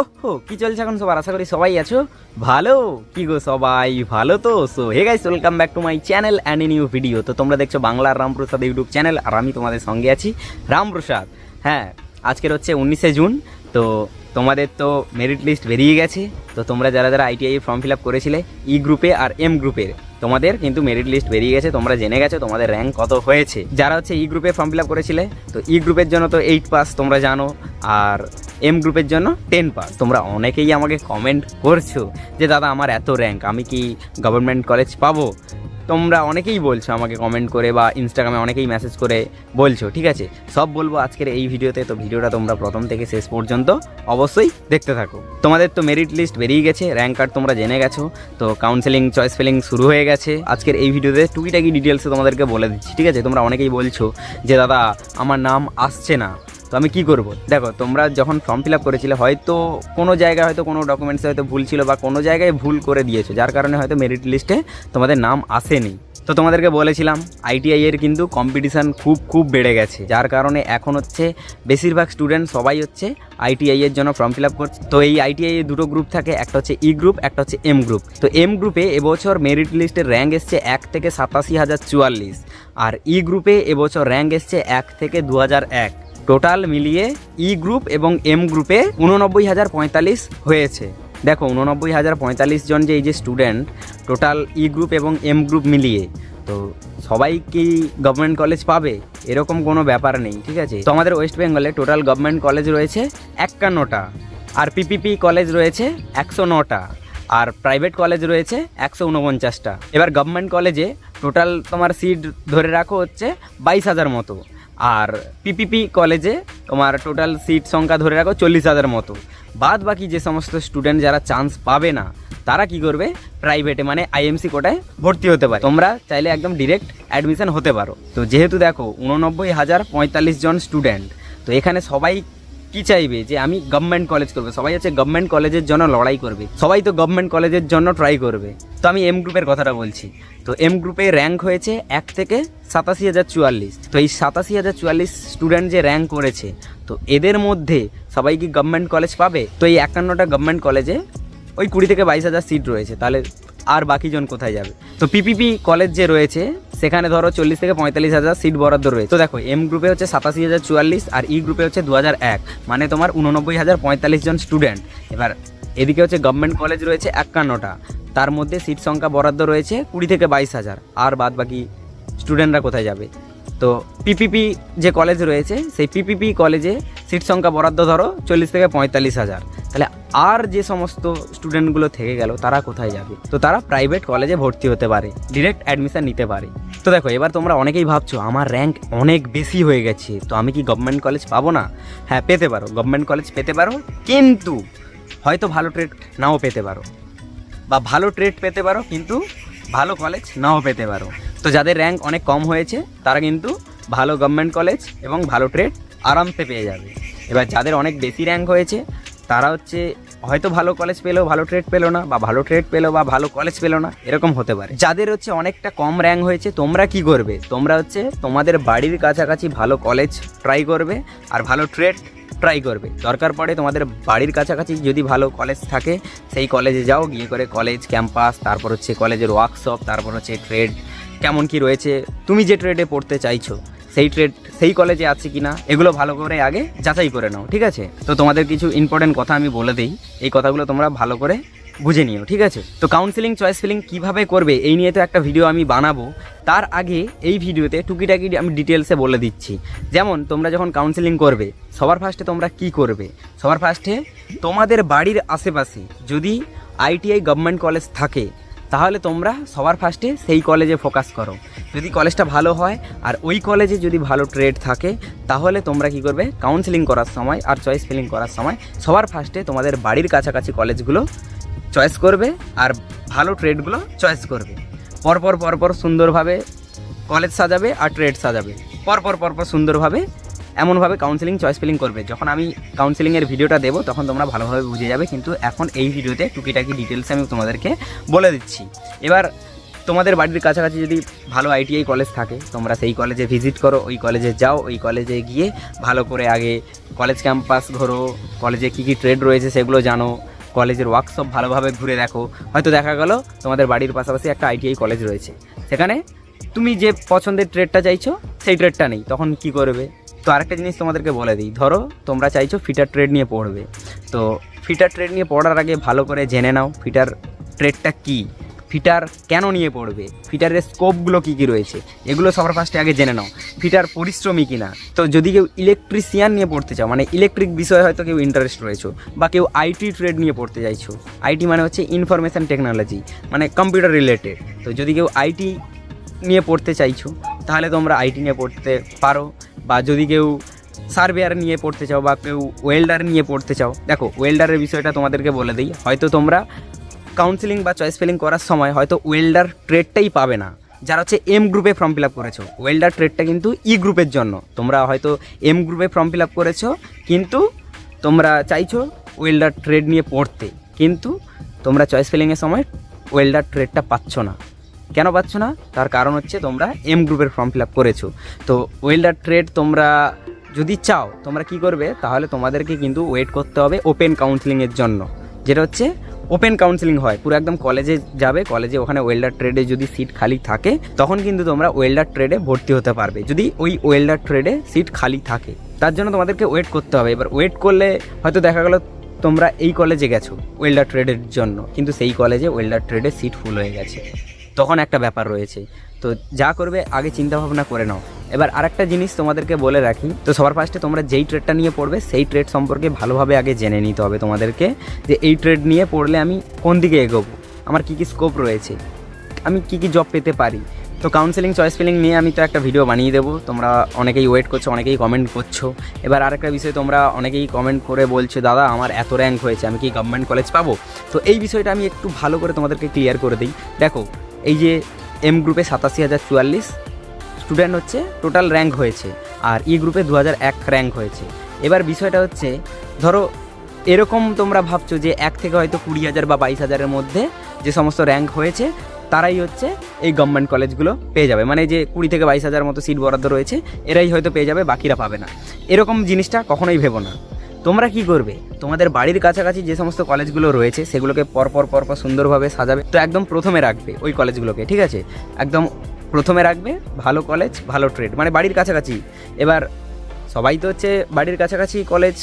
ওহো, কি চলছে এখন সবার? আশা করি সবাই আছো। ভালো? কি গো সবাই? ভালো তো? So hey guys welcome back to my channel and new video তো তোমরা দেখছ বাংলার রামপ্রসাদ ইউটিউব চ্যানেল আর আমি তোমাদের সঙ্গে আছি রামপ্রসাদ। হ্যাঁ আজকের হচ্ছে উনিশে জুন। তো তোমাদের তো মেরিট লিস্ট বেরিয়ে গেছে। তো তোমরা যারা যারা আইটিআই ফর্ম ফিল আপ করেছিলে ই গ্রুপে আর এম গ্রুপের তোমাদের কিন্তু মেরিট লিস্ট বেরিয়ে গেছে। তোমরা জেনে গেছো তোমাদের র্যাঙ্ক কত হয়েছে। যারা হচ্ছে ই গ্রুপে ফর্ম ফিল আপ করেছিলে, তো ই গ্রুপের জন্য তো এইট পাস তোমরা জানো। আর এম গ্রুপের জন্য টেন পাস তোমরা অনেকেই আমাকে কমেন্ট করছ যে, দাদা, আমার এত র্যাঙ্ক আমি কি গভর্নমেন্ট কলেজ পাবো? তোমরা অনেকেই বলছো আমাকে কমেন্ট করে বা ইনস্টাগ্রামে অনেকেই মেসেজ করে বলছো, ঠিক আছে? সব বলব আজকের এই ভিডিওতে। তো ভিডিওটা তোমরা প্রথম থেকে শেষ পর্যন্ত অবশ্যই দেখতে থাকো। তোমাদের তো মেরিট লিস্ট বেরিয়ে গেছে র্যাঙ্ক কার্ড তোমরা জেনে গেছো। তো কাউন্সেলিং চয়েস ফিলিং শুরু হয়ে গেছে। আজকের এই ভিডিওতে টুকিটাকি ডিটেলসে তোমাদেরকে বলে দিচ্ছি, ঠিক আছে? তোমরা অনেকেই বলছো যে, দাদা, আমার নাম আসছে না। তো আমি কি করব? দেখো, তোমরা যখন ফর্ম ফিল আপ করেছিলে, হয়তো কোনো জায়গায় হয়তো কোনো ডকুমেন্টসে হয়তো ভুল ছিল বা কোনো জায়গায় ভুল করে দিয়েছ, যার কারণে হয়তো মেরিট লিস্টে তোমাদের নাম আসেনি। তো তোমাদেরকে বলেছিলাম আইটিআই এর কিন্তু কম্পিটিশান খুব খুব বেড়ে গেছে, যার কারণে এখন হচ্ছে বেশিরভাগ স্টুডেন্ট সবাই হচ্ছে আইটিআই এর জন্য ফর্ম ফিল আপ করছে। তো এই আইটিআই এর দুটো গ্রুপ থাকে, একটা হচ্ছে ই গ্রুপ একটা হচ্ছে এম গ্রুপ তো এম গ্রুপে এবছর মেরিট লিস্টের র্যাঙ্ক এসছে এক থেকে সাতাশি হাজার চুয়াল্লিশ, আর ই গ্রুপে এবছর র্যাঙ্ক এসছে এক থেকে দু হাজার এক। টোটাল মিলিয়ে ই গ্রুপ এবং এম গ্রুপে উননব্বই হাজার পঁয়তাল্লিশ হয়েছে। দেখো, উননব্বই হাজার পঁয়তাল্লিশ জন যে এই যে স্টুডেন্ট টোটাল ই গ্রুপ এবং এম গ্রুপ মিলিয়ে। তো সবাই কি গভর্নমেন্ট কলেজ পাবে? এরকম কোনো ব্যাপার নেই, ঠিক আছে? তো আমাদের ওয়েস্ট বেঙ্গলে টোটাল গভর্নমেন্ট কলেজ রয়েছে একান্নটা, আর পিপিপি কলেজ রয়েছে একশো নটা, আর প্রাইভেট কলেজ রয়েছে একশো উনপঞ্চাশটা। এবার গভর্নমেন্ট কলেজে টোটাল তোমার সিট ধরে রাখো হচ্ছে বাইশ হাজার মতো। আর পিপিপি কলেজে তোমার টোটাল সিট সংখ্যা ধরে রাখো চল্লিশ হাজার মতো। বাদ বাকি যে সমস্ত স্টুডেন্ট যারা চান্স পাবে না, তারা কি করবে? প্রাইভেটে মানে আইএমসি কোটায় ভর্তি হতে পারে। তোমরা চাইলে একদম ডিরেক্ট অ্যাডমিশন হতে পারো। তো যেহেতু দেখো, উননব্বই হাজার পঁয়তাল্লিশ জন স্টুডেন্ট তো এখানে সবাই কি চাইবে? যে আমি গভর্নমেন্ট কলেজ করবে। সবাই হচ্ছে গভর্নমেন্ট কলেজের জন্য লড়াই করবে। সবাই তো গভর্নমেন্ট কলেজের জন্য ট্রাই করবে। তো আমি এম গ্রুপের কথাটা বলছি। তো এম গ্রুপে র্যাঙ্ক হয়েছে এক থেকে সাতাশি হাজার চুয়াল্লিশ। তো এই সাতাশি হাজার চুয়াল্লিশ স্টুডেন্ট যে র্যাঙ্ক করেছে, তো এদের মধ্যে সবাই কি গভর্নমেন্ট কলেজ পাবে? তো এই একান্নটা গভর্নমেন্ট কলেজে ওই কুড়ি থেকে বাইশ হাজার সিট রয়েছে। তাহলে আর বাকিজন কোথায় যাবে? তো পিপিপি কলেজ যে রয়েছে সেখানে ধরো চল্লিশ থেকে পঁয়তাল্লিশ হাজার সিট বরাদ্দ রয়েছে। তো দেখো এম গ্রুপে হচ্ছে সাতাশি হাজার চুয়াল্লিশ আর ই গ্রুপে হচ্ছে দু হাজার এক। মানে তোমার উননব্বই হাজার পঁয়তাল্লিশ জন স্টুডেন্ট এবার, এদিকে হচ্ছে গভর্নমেন্ট কলেজ রয়েছে একান্নটা। তার মধ্যে সিট সংখ্যা বরাদ্দ রয়েছে কুড়ি থেকে বাইশ হাজার। আর বাদ বাকি স্টুডেন্টরা কোথায় যাবে? তো পিপিপি যে কলেজ রয়েছে, সেই পিপিপি কলেজে সিট সংখ্যা বরাদ্দ ধরো চল্লিশ থেকে পঁয়তাল্লিশ হাজার। তাহলে আর যে সমস্ত স্টুডেন্টগুলো থেকে গেল, তারা কোথায় যাবে? তো তারা প্রাইভেট কলেজে ভর্তি হতে পারে ডিরেক্ট অ্যাডমিশন নিতে পারে। তো দেখো, এবার তোমরা অনেকেই ভাবছ, আমার র্যাঙ্ক অনেক বেশি হয়ে গেছে, তো আমি কি গভর্নমেন্ট কলেজ পাবো না? হ্যাঁ পেতে পারো গভর্নমেন্ট কলেজ পেতে পারো, কিন্তু হয়তো ভালো ট্রেড নাও পেতে পারো। বা ভালো ট্রেড পেতে পারো, কিন্তু ভালো কলেজ নাও পেতে পারো। তো যাদের র্যাঙ্ক অনেক কম হয়েছে, তারা কিন্তু ভালো গভর্নমেন্ট কলেজ এবং ভালো ট্রেড আরামসে পেয়ে যাবে। এবার যাদের অনেক বেশি র্যাঙ্ক হয়েছে, তারা হচ্ছে হয়তো ভালো কলেজ পেলেও ভালো ট্রেড পেল না, বা ভালো ট্রেড পেল বা ভালো কলেজ পেল না, এরকম হতে পারে। যাদের হচ্ছে অনেকটা কম র্যাঙ্ক হয়েছে, তোমরা কি করবে? তোমরা হচ্ছে তোমাদের বাড়ির কাছাকাছি ভালো কলেজ ট্রাই করবে, আর ভালো ট্রেড ট্রাই করবে। দরকার পড়ে তোমাদের বাড়ির কাছাকাছি যদি ভালো কলেজ থাকে, সেই কলেজে যাও, গিয়ে করে কলেজ ক্যাম্পাস তারপর হচ্ছে কলেজের ওয়ার্কশপ তারপর হচ্ছে ট্রেড কেমন কি রয়েছে, তুমি যে ট্রেডে পড়তে চাইছো। সেই ট্রেড সেই কলেজে আছে কি না এগুলো ভালো করে আগে যাচাই করে নাও, ঠিক আছে? তো তোমাদের কিছু ইম্পর্টেন্ট কথা আমি বলে দিই, এই কথাগুলো তোমরা ভালো করে বুঝে নিও, ঠিক আছে? তো কাউন্সিলিং চয়েস ফিলিং কীভাবে করবে, এই নিয়ে তো একটা ভিডিও আমি বানাবো। তার আগে এই ভিডিওতে টুকিটাকি আমি ডিটেলসে বলে দিচ্ছি। যেমন, তোমরা যখন কাউন্সিলিং করবে, সবার ফার্স্টে তোমরা কি করবে? সবার ফার্স্টে তোমাদের বাড়ির আশেপাশে যদি আইটিআই গভর্নমেন্ট কলেজ থাকে তাহলে তোমরা সবার ফার্স্টে সেই কলেজে ফোকাস করো। যদি কলেজটা ভালো হয়, আর ওই কলেজে যদি ভালো ট্রেড থাকে, তাহলে তোমরা কি করবে? কাউন্সেলিং করার সময় আর চয়েস ফিলিং করার সময় সবার ফার্স্টে তোমাদের বাড়ির কাছাকাছি কলেজগুলো চয়েস করবে আর ভালো ট্রেডগুলো চয়েস করবে। পরপর পরপর সুন্দরভাবে কলেজ সাজাবে আর ট্রেড সাজাবে। পরপর পরপর সুন্দরভাবে এমনভাবে কাউন্সিলিং চয়েস ফিলিং করবে। যখন আমি কাউন্সিলিংয়ের ভিডিওটা দেবো, তখন তোমরা ভালোভাবে বুঝে যাবে, কিন্তু এখন এই ভিডিওতে টুকিটাকি ডিটেলসে আমি তোমাদেরকে বলে দিচ্ছি। এবার তোমাদের বাড়ির কাছাকাছি যদি ভালো আইটিআই কলেজ থাকে, তোমরা সেই কলেজে ভিজিট করো, ওই কলেজে যাও, ওই কলেজে গিয়ে ভালো করে আগে কলেজ ক্যাম্পাস ঘোরো কলেজে কী কী ট্রেড রয়েছে সেগুলো জানো কলেজের ওয়ার্কশপ ভালোভাবে ঘুরে দেখো। হয়তো দেখা গেল, তোমাদের বাড়ির পাশাপাশি একটা আইটিআই কলেজ রয়েছে। সেখানে তুমি যে পছন্দের ট্রেডটা চাইছো, সেই ট্রেডটা নেই। তখন কি করবে? তো আরেকটা জিনিস তোমাদেরকে বলে দিই। ধরো, তোমরা চাইছো ফিটার ট্রেড নিয়ে পড়বে। তো ফিটার ট্রেড নিয়ে পড়ার আগে ভালো করে জেনে নাও, ফিটার ট্রেডটা কী? ফিটার কেন নিয়ে পড়বে? ফিটারের স্কোপগুলো কী কী রয়েছে? এগুলো সবার ফার্স্টে আগে জেনে নাও, ফিটার পরিশ্রমী কিনা? তো যদি কেউ ইলেকট্রিশিয়ান নিয়ে পড়তে চাও মানে ইলেকট্রিক বিষয়ে হয়তো কেউ ইন্টারেস্ট রয়েছে, বা কেউ আইটি ট্রেড নিয়ে পড়তে চাইছো আইটি মানে হচ্ছে ইনফরমেশান টেকনোলজি মানে কম্পিউটার রিলেটেড তো যদি কেউ আইটি নিয়ে পড়তে চাইছো, তাহলে তোমরা আইটি নিয়ে পড়তে পারো। বা যদি কেউ সার্ভেয়ার নিয়ে পড়তে চাও বা কেউ ওয়েল্ডার নিয়ে পড়তে চাও, দেখো ওয়েল্ডারের বিষয়টা তোমাদেরকে বলে দিই, হয়তো তোমরা কাউন্সিলিং বা চয়েস ফিলিং করার সময় হয়তো ওয়েল্ডার ট্রেডটাই পাবে না। যারা হচ্ছে এম গ্রুপে ফর্ম ফিল আপ করেছ, ওয়েল্ডার ট্রেডটা কিন্তু ই গ্রুপের জন্য। তোমরা হয়তো এম গ্রুপে ফর্ম ফিল আপ করেছ, কিন্তু তোমরা চাইছো ওয়েল্ডার ট্রেড নিয়ে পড়তে, কিন্তু তোমরা চয়েস ফিলিংয়ের সময় ওয়েল্ডার ট্রেডটা পাচ্ছ না। কেন পাচ্ছ না? তার কারণ হচ্ছে তোমরা এম গ্রুপের ফর্ম ফিল আপ করেছ। তো ওয়েল্ডার ট্রেড তোমরা যদি চাও, তোমরা কি করবে? তাহলে তোমাদেরকে কিন্তু ওয়েট করতে হবে ওপেন কাউন্সিলিংয়ের জন্য। যেটা হচ্ছে ওপেন কাউন্সিলিং হয়। পুরো একদম কলেজে যাবে কলেজে ওখানে ওয়েল্ডার ট্রেডে যদি সিট খালি থাকে, তখন কিন্তু তোমরা ওয়েল্ডার ট্রেডে ভর্তি হতে পারবে। যদি ওই ওয়েল্ডার ট্রেডে সিট খালি থাকে, তার জন্য তোমাদেরকে ওয়েট করতে হবে। এবার ওয়েট করলে হয়তো দেখা গেলো তোমরা এই কলেজে গেছো ওয়েল্ডার ট্রেডের জন্য। কিন্তু সেই কলেজে ওয়েল্ডার ট্রেডে সিট ফুল হয়ে গেছে। তখন একটা ব্যাপার রয়েছে। তো যা করবে, আগে চিন্তা ভাবনা করে নাও। এবার আরেকটা জিনিস তোমাদেরকে বলে রাখি। তো সবার ফার্স্টে তোমরা যেই ট্রেডটা নিয়ে পড়বে, সেই ট্রেড সম্পর্কে ভালোভাবে আগে জেনে নিতে হবে তোমাদেরকে যে এই ট্রেড নিয়ে পড়লে আমি কোন দিকে এগোবো। আমার কী কী স্কোপ রয়েছে? আমি কী কী জব পেতে পারি? তো কাউন্সেলিং চয়েস ফিলিং নিয়ে আমি তো একটা ভিডিও বানিয়ে দেবো। তোমরা অনেকেই ওয়েট করছ, অনেকেই কমেন্ট করছ। এবার আরেকটা বিষয় তোমরা অনেকেই কমেন্ট করে বলছো, দাদা, আমার এত র্যাঙ্ক হয়েছে, আমি কি গভর্নমেন্ট কলেজ পাবো? তো এই বিষয়টা আমি একটু ভালো করে তোমাদেরকে ক্লিয়ার করে দিই। দেখো এই যে এম গ্রুপে সাতাশি হাজার চুয়াল্লিশ স্টুডেন্ট হচ্ছে টোটাল র্যাঙ্ক হয়েছে, আর ই গ্রুপে দু হাজার এক র্যাঙ্ক হয়েছে। এবার বিষয়টা হচ্ছে, ধরো এরকম তোমরা ভাবছ যে এক থেকে হয়তো কুড়ি হাজার বা বাইশ হাজারের মধ্যে যে সমস্ত র্যাঙ্ক হয়েছে, তারাই হচ্ছে এই গভর্নমেন্ট কলেজগুলো পেয়ে যাবে। মানে যে কুড়ি থেকে বাইশ হাজার মতো সিট বরাদ্দ রয়েছে, এরাই হয়তো পেয়ে যাবে, বাকিরা পাবে না। এরকম জিনিসটা কখনোই ভেবো না। তোমরা কি করবে? তোমাদের বাড়ির কাছাকাছি যে সমস্ত কলেজগুলো রয়েছে, সেগুলোকে পরপর পরপর সুন্দরভাবে সাজাবে। তো একদম প্রথমে রাখবে ওই কলেজগুলোকে, ঠিক আছে? একদম প্রথমে রাখবে ভালো কলেজ, ভালো ট্রেড মানে বাড়ির কাছাকাছি। এবার সবাই তো হচ্ছে বাড়ির কাছাকাছি কলেজ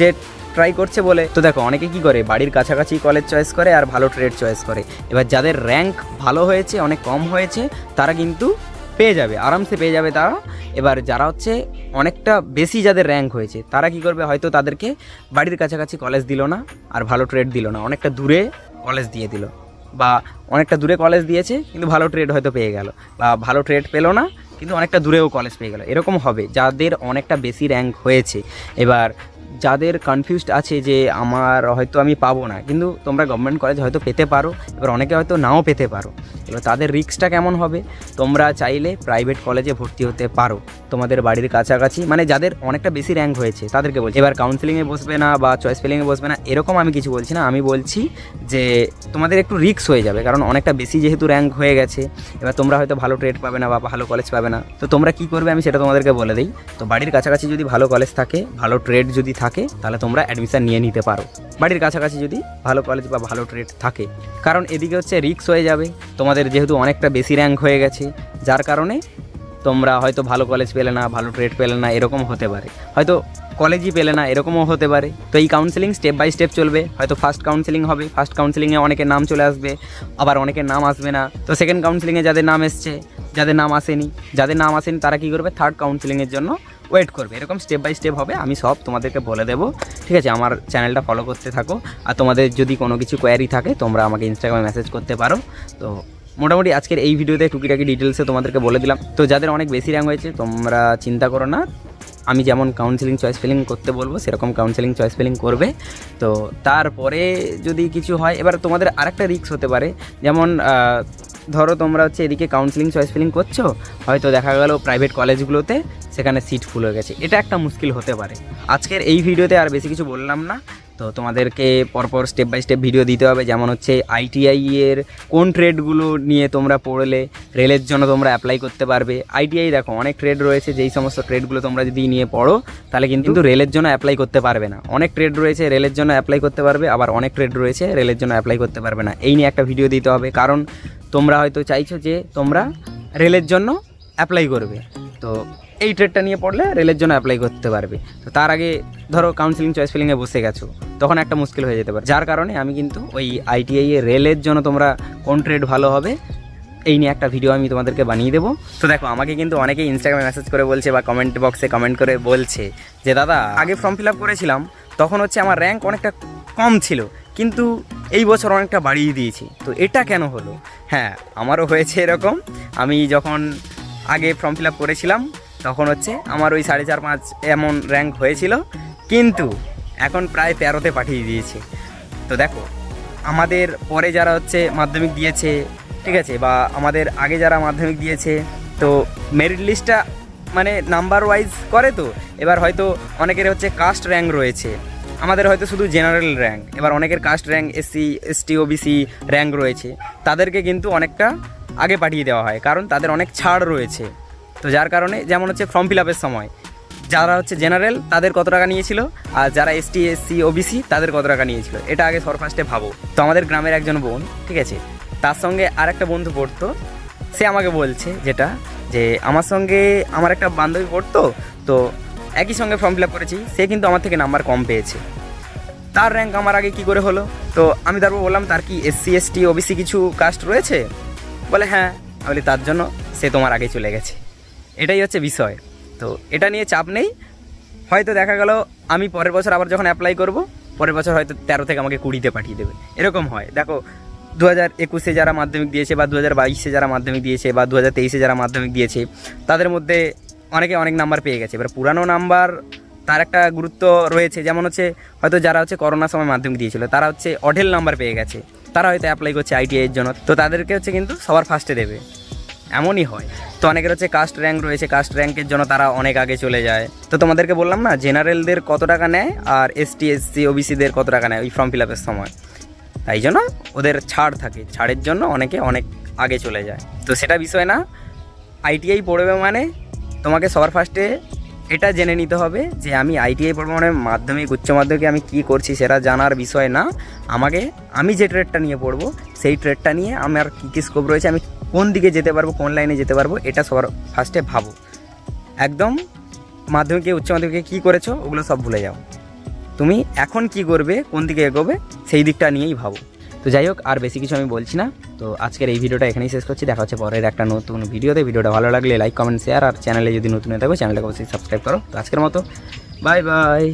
যে ট্রাই করছে বলে। তো দেখো, অনেকে কি করে? বাড়ির কাছাকাছি কলেজ চয়েস করে আর ভালো ট্রেড চয়েস করে। এবার যাদের র্যাঙ্ক ভালো হয়েছে, অনেক কম হয়েছে, তারা কিন্তু পেয়ে যাবে, আরামসে পেয়ে যাবে তারা। এবার যারা হচ্ছে অনেকটা বেশি যাদের র্যাঙ্ক হয়েছে, তারা কি করবে? হয়তো তাদেরকে বাড়ির কাছাকাছি কলেজ দিল না, আর ভালো ট্রেড দিল না। অনেকটা দূরে কলেজ দিয়ে দিল, বা অনেকটা দূরে কলেজ দিয়েছে, কিন্তু ভালো ট্রেড হয়তো পেয়ে গেল, বা ভালো ট্রেড পেল না, কিন্তু অনেকটা দূরেও কলেজ পেয়ে গেল। এরকম হবে, যাদের অনেকটা বেশি র্যাঙ্ক হয়েছে। এবার যাদের কনফিউজড আছে যে আমার হয়তো আমি পাবো না, কিন্তু তোমরা গভর্নমেন্ট কলেজ হয়তো পেতে পারো, এবার অনেকে হয়তো নাও পেতে পারো। এবার তাদের রিস্কটা কেমন হবে? তোমরা চাইলে প্রাইভেট কলেজে ভর্তি হতে পারো। তোমাদের বাড়ির কাছাকাছি মানে যাদের অনেকটা বেশি র্যাঙ্ক হয়েছে, তাদেরকে বলছি। এবার কাউন্সিলিংয়ে বসবে না বা চয়েস ফিলিংয়ে বসবে না, এরকম আমি কিছু বলছি না। আমি বলছি যে তোমাদের একটু রিস্ক হয়ে যাবে, কারণ অনেকটা বেশি যেহেতু র্যাঙ্ক হয়ে গেছে, এবার তোমরা হয়তো ভালো ট্রেড পাবে না বা ভালো কলেজ পাবে না। তো তোমরা কি করবে আমি সেটা তোমাদেরকে বলে দিই। তো বাড়ির কাছাকাছি যদি ভালো কলেজ থাকে, ভালো ট্রেড যদি থাকে তাহলে তোমরা অ্যাডমিশান নিয়ে নিতে পারো। বাড়ির কাছাকাছি যদি ভালো কলেজ বা ভালো ট্রেড থাকে। কারণ এদিকে হচ্ছে রিস্ক হয়ে যাবে। তোমাদের যেহেতু অনেকটা বেশি র্যাঙ্ক হয়ে গেছে, যার কারণে তোমরা হয়তো ভালো কলেজ পেলে না, ভালো ট্রেড পেলে না, এরকম হতে পারে। হয়তো কলেজই পেলে না, এরকমও হতে পারে। তো এই কাউন্সেলিং স্টেপ বাই স্টেপ চলবে। হয়তো ফার্স্ট কাউন্সেলিং হবে। ফার্স্ট কাউন্সেলিংয়ে অনেকের নাম চলে আসবে। আবার অনেকের নাম আসবে না। তো সেকেন্ড কাউন্সেলিংয়ে যাদের নাম এসছে, যাদের নাম আসেনি, যাদের নাম আসেনি তারা কী করবে? থার্ড কাউন্সেলিংয়ের জন্য ওয়েট করবে। এরকম স্টেপ বাই স্টেপ হবে, আমি সব তোমাদেরকে বলে দেবো। ঠিক আছে, আমার চ্যানেলটা ফলো করতে থাকো। আর তোমাদের যদি কোনো কিছু কোয়ারি থাকে, তোমরা আমাকে ইনস্টাগ্রামে মেসেজ করতে পারো। তো মোটামুটি আজকের এই ভিডিওতে টুকিটাকি ডিটেলসে তোমাদেরকে বলে দিলাম। তো যাদের অনেক বেশি র্যাঙ্ক হয়েছে, তোমরা চিন্তা করো না। আমি যেমন কাউন্সেলিং চয়েস ফিলিং করতে বলব, সেরকম কাউন্সেলিং চয়েস ফিলিং করবে। তো তারপরে যদি কিছু হয়, এবার তোমাদের আরেকটা রিস্ক হতে পারে। যেমন ধরো তোমরা হচ্ছে এদিকে কাউন্সিলিং চয়েস ফিলিং করছ, হয়তো দেখা গেল প্রাইভেট কলেজগুলোতে সেখানে সিট ফুল হয়ে গেছে। এটা একটা মুশকিল হতে পারে। আজকের এই ভিডিওতে আর বেশি কিছু বললাম না। তো তোমাদেরকে পরপর স্টেপ বাই স্টেপ ভিডিও দিতে হবে, যেমন হচ্ছে আইটিআই এর কোন ট্রেডগুলো নিয়ে তোমরা পড়লে রেলের জন্য তোমরা অ্যাপ্লাই করতে পারবে। আইটিআই দেখো, অনেক ট্রেড রয়েছে, যেই সমস্ত ট্রেডগুলো তোমরা যদি নিয়ে পড়ো, তাহলে কিন্তু রেলের জন্য অ্যাপ্লাই করতে পারবে না। অনেক ট্রেড রয়েছে রেলের জন্য অ্যাপ্লাই করতে পারবে, আবার অনেক ট্রেড রয়েছে রেলের জন্য অ্যাপ্লাই করতে পারবে না। এই নিয়ে একটা ভিডিও দিতে হবে, কারণ তোমরা হয়তো চাইছো যে তোমরা রেলের জন্য অ্যাপ্লাই করবে। তো এই ট্রেডটা নিয়ে পড়লে রেলের জন্য অ্যাপ্লাই করতে পারবে। তো তার আগে ধরো কাউন্সিলিং চয়েস ফিলিংয়ে বসে গেছো, তখন একটা মুশকিল হয়ে যেতে পারে। যার কারণে আমি কিন্তু ওই আইটিআই রেলের জন্য তোমরা কোন ট্রেড ভালো হবে, এই নিয়ে একটা ভিডিও আমি তোমাদেরকে বানিয়ে দেবো। তো দেখো, আমাকে কিন্তু অনেকেই ইনস্টাগ্রামে মেসেজ করে বলছে বা কমেন্ট বক্সে কমেন্ট করে বলছে যে, দাদা, আগে ফর্ম ফিল আপ করেছিলাম, তখন হচ্ছে আমার র্যাঙ্ক অনেকটা কম ছিল। কিন্তু এই বছর অনেকটা বাড়িয়ে দিয়েছি। তো এটা কেন হলো? হ্যাঁ আমারও হয়েছে এরকম। আমি যখন আগে ফর্ম ফিল আপ করেছিলাম, তখন হচ্ছে আমার ওই সাড়ে চার পাঁচ এমন র্যাঙ্ক হয়েছিল। কিন্তু এখন প্রায় তেরোতে পাঠিয়ে দিয়েছে। তো দেখো, আমাদের পরে যারা হচ্ছে মাধ্যমিক দিয়েছে, ঠিক আছে, বা আমাদের আগে যারা মাধ্যমিক দিয়েছে, তো মেরিট লিস্টটা মানে নাম্বার ওয়াইজ করে তো, এবার হয়তো অনেকের হচ্ছে কাস্ট র্যাঙ্ক রয়েছে। আমাদের হয়তো শুধু জেনারেল র্যাঙ্ক এবার অনেকের caste rank SC ST OBC rank রয়েছে। তাদেরকে কিন্তু অনেকটা আগে পাঠিয়ে দেওয়া হয়, কারণ তাদের অনেক ছাড় রয়েছে। তো যার কারণে যেমন হচ্ছে ফর্ম ফিল আপের সময়, যারা হচ্ছে জেনারেল তাদের কত টাকা নিয়েছিল, আর যারা এসটি এসসি ওবিসি তাদের কত টাকা নিয়েছিল, এটা আগে সর ফার্স্টে ভাবো। তো আমাদের গ্রামের একজন বোন, ঠিক আছে, তার সঙ্গে আর একটা বন্ধু পড়তো, সে আমাকে বলছে যেটা, যে আমার সঙ্গে আমার একটা বান্ধবী পড়তো, তো একই সঙ্গে ফর্ম ফিল আপ করেছি, সে কিন্তু আমার থেকে নাম্বার কম পেয়েছে। তার র্যাঙ্ক আমার আগে কি করে হলো? তো আমি তারপর বললাম, তার কি এসসি এসটি ওবিসি কিছু কাস্ট রয়েছে? বলে হ্যাঁ। আমি বলি, তার জন্য সে তোমার আগে চলে গেছে। এটাই হচ্ছে বিষয়। তো এটা নিয়ে চাপ নেই। হয়তো দেখা গেল, আমি পরের বছর আবার যখন অ্যাপ্লাই করব, পরের বছর হয়তো তেরো থেকে আমাকে কুড়িতে পাঠিয়ে দেবে। এরকম হয়। দেখো দু হাজার একুশে যারা মাধ্যমিক দিয়েছে বা দু হাজার বাইশে যারা মাধ্যমিক দিয়েছে বা দু হাজার তেইশে যারা মাধ্যমিক দিয়েছে, তাদের মধ্যে অনেকে অনেক নাম্বার পেয়ে গেছে। এবার পুরানো নাম্বার, তার একটা গুরুত্ব রয়েছে, যেমন হচ্ছে হয়তো যারা হচ্ছে করোনার সময় মাধ্যমিক দিয়েছিল, তারা হচ্ছে অঢেল নাম্বার পেয়ে গেছে। তারা হয়তো অ্যাপ্লাই করছে আইটিআইয়ের জন্য, তো তাদেরকে হচ্ছে কিন্তু সবার ফার্স্টে দেবে। এমনই হয়। তো অনেকের হচ্ছে কাস্ট র্যাঙ্ক রয়েছে কাস্ট র্যাঙ্কের জন্য তারা অনেক আগে চলে যায়। তো তোমাদেরকে বললাম না জেনারেলদের কত টাকা নেয় আর এসটি এসসি ওবিসিদের কত টাকা নেয় ওই ফর্ম ফিল আপের সময়? তাই জন্য ওদের ছাড় থাকে। ছাড়ের জন্য অনেকে অনেক আগে চলে যায়। তো সেটা বিষয় না। আইটিআই পড়বে মানে তোমাকে সবার ফার্স্টে এটা জেনে নিতে হবে যে আমি আইটিআই পড়ব মানে মাধ্যমিক, উচ্চ মাধ্যমিকে আমি কী করছি সেটা জানার বিষয় না। আমাকে আমি যে ট্রেডটা নিয়ে পড়ব, সেই ট্রেডটা নিয়ে আমার কী কী স্কোপ রয়েছে, আমি কোন দিকে যেতে পারব, কোন লাইনে যেতে পারব, এটা সবার ফার্স্টে ভাবো। একদম মাধ্যমিকে, উচ্চ মাধ্যমিকে কী করেছ, ওগুলো সব ভুলে যাও। তুমি এখন কি করবে, কোন দিকে এগোবে, সেই দিকটা নিয়েই ভাবো। তো যাই হোক, আর বেশি কিছু আমি বলছি না। তো আজকের এই ভিডিওটা এখানেই শেষ করছি। দেখা হচ্ছে পরের একটা নতুন ভিডিওতে। ভিডিওটা ভালো লাগলে লাইক কমেন্ট শেয়ার আর চ্যানেলে যদি নতুন হয়ে থাকো চ্যানেলটাকে অবশ্যই সাবস্ক্রাইব করো। তো আজকের মতো বাই বাই